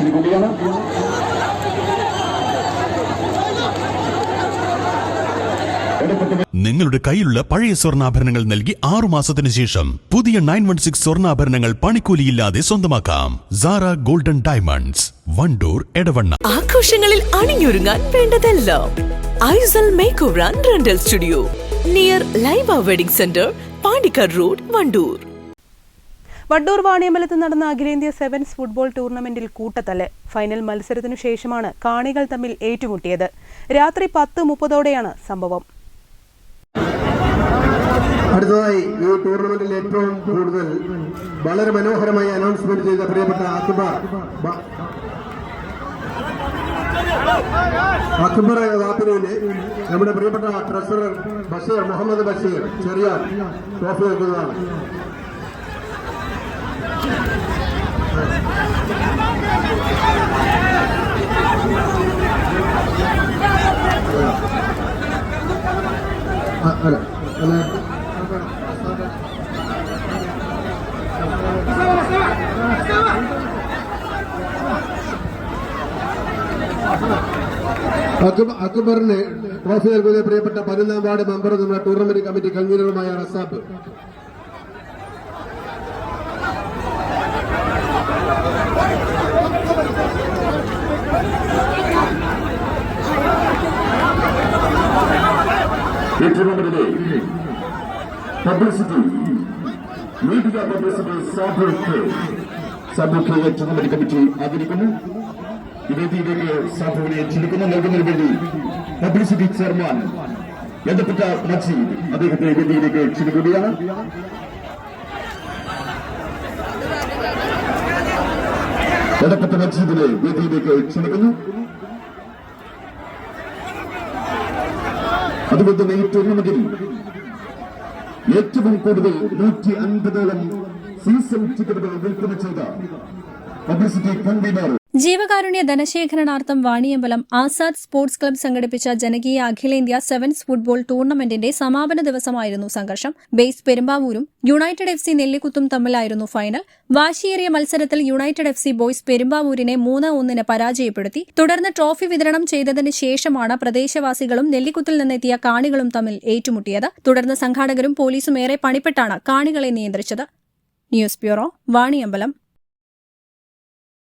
എടുക്കട്ടെ നിങ്ങളുടെ കയ്യിലുള്ള പഴയ സ്വർണാഭരണങ്ങൾ നൽകി ആറു മാസത്തിന് ശേഷം പുതിയ നയൻ വൺ സിക്സ് സ്വർണാഭരണങ്ങൾ പണിക്കൂലിയില്ലാതെ സ്വന്തമാക്കാം. Sara golden diamonds Wandoor Edavanna. ആഘോഷങ്ങളിൽ അണിഞ്ഞൊരുങ്ങാൻ വേണ്ടതെല്ലാം Aisal make rental studio. Near Laiba wedding centre Pandikkad road Wandoor. Wandoor വാണിയമ്പലത്ത് നടന്ന അഖിലേന്ത്യാ സെവൻസ് ഫുട്ബോൾ ടൂർണമെന്റിൽ കൂട്ടത്തല്ല്. ഫൈനൽ മത്സരത്തിനു ശേഷമാണ് കാണികൾ തമ്മിൽ ഏറ്റുമുട്ടിയത്. രാത്രി പത്ത് മുപ്പതോടെയാണ് സംഭവം. അടുത്തതായി ഈ ടൂർണമെന്റിൽ ഏറ്റവും കൂടുതൽ വളരെ മനോഹരമായി അനൗൺസ്മെന്റ് ചെയ്ത പ്രിയപ്പെട്ട അക്ബർ ബ- അക്ബർ വാപ്പിനുവിന് നമ്മുടെ പ്രിയപ്പെട്ട ട്രഷറർ ബഷീർ മുഹമ്മദ് ബഷീർ ചെറിയ ട്രോഫി നൽകുന്നതാണ് ആ, അല്ല അല്ല അക്ബ- അക്ബറിന് ട്രോഫി നൽകുന്ന പ്രിയപ്പെട്ട പതിനൊന്നാം വാർഡ് മെമ്പർ നമ്മുടെ ടൂർണമെന്റ് കമ്മിറ്റി കൺവീനറുമായ റസാബ് ഈ വലിയ പബ്ലിസിറ്റി മീഡിയ പബ്ലിസിറ്റി സാബുക്ക് സാബുക്ക് ടൂർണമെന്റ് കമ്മിറ്റി ആദരിക്കുന്നു വേദിയിലേക്ക് സാബുവിനെ ക്ഷണിക്കുന്നു നൽകുന്നതിന് വേണ്ടി പബ്ലിസിറ്റി ചെയർമാൻ ബന്ധപ്പെട്ട മജീദ് അദ്ദേഹത്തെ വേദിയിലേക്ക് ക്ഷണിക്കുകയാണ്. ബന്ധപ്പെട്ട മജീദിനെ വേദിയിലേക്ക് ക്ഷണിക്കുന്നു. അതുകൊണ്ട് ഈ ടൂർണമെന്റിൽ ഏറ്റവും കൂടുതൽ നൂറ്റി അൻപതോളം സീസൺ ടിക്കറ്റുകൾ വിൽപ്പന ചെയ്ത പബ്ലിസിറ്റി കൺവീനർ ജീവകാരുണ്യ ധനശേഖരണാർത്ഥം വാണിയമ്പലം ആസാദ് സ്പോർട്സ് ക്ലബ്ബ് സംഘടിപ്പിച്ച ജനകീയ അഖിലേന്ത്യാ സെവൻസ് ഫുട്ബോൾ ടൂർണമെന്റിന്റെ സമാപന ദിവസമായിരുന്നു സംഘർഷം. ബേസ് പെരുമ്പാവൂരും യുണൈറ്റഡ് എഫ് സി നെല്ലിക്കുത്തും തമ്മിലായിരുന്നു ഫൈനൽ. വാശിയേറിയ മത്സരത്തിൽ യുണൈറ്റഡ് എഫ് സി ബോയ്സ് പെരുമ്പാവൂരിനെ മൂന്ന് ഒന്നിന് പരാജയപ്പെടുത്തി. തുടർന്ന് ട്രോഫി വിതരണം ചെയ്തതിന് ശേഷമാണ് പ്രദേശവാസികളും നെല്ലിക്കുത്തിൽ നിന്നെത്തിയ കാണികളും തമ്മിൽ ഏറ്റുമുട്ടിയത്. തുടർന്ന് സംഘാടകരും പോലീസും ഏറെ പണിപ്പെട്ടാണ് കാണികളെ നിയന്ത്രിച്ചത്. News bureau Vaniyambalam.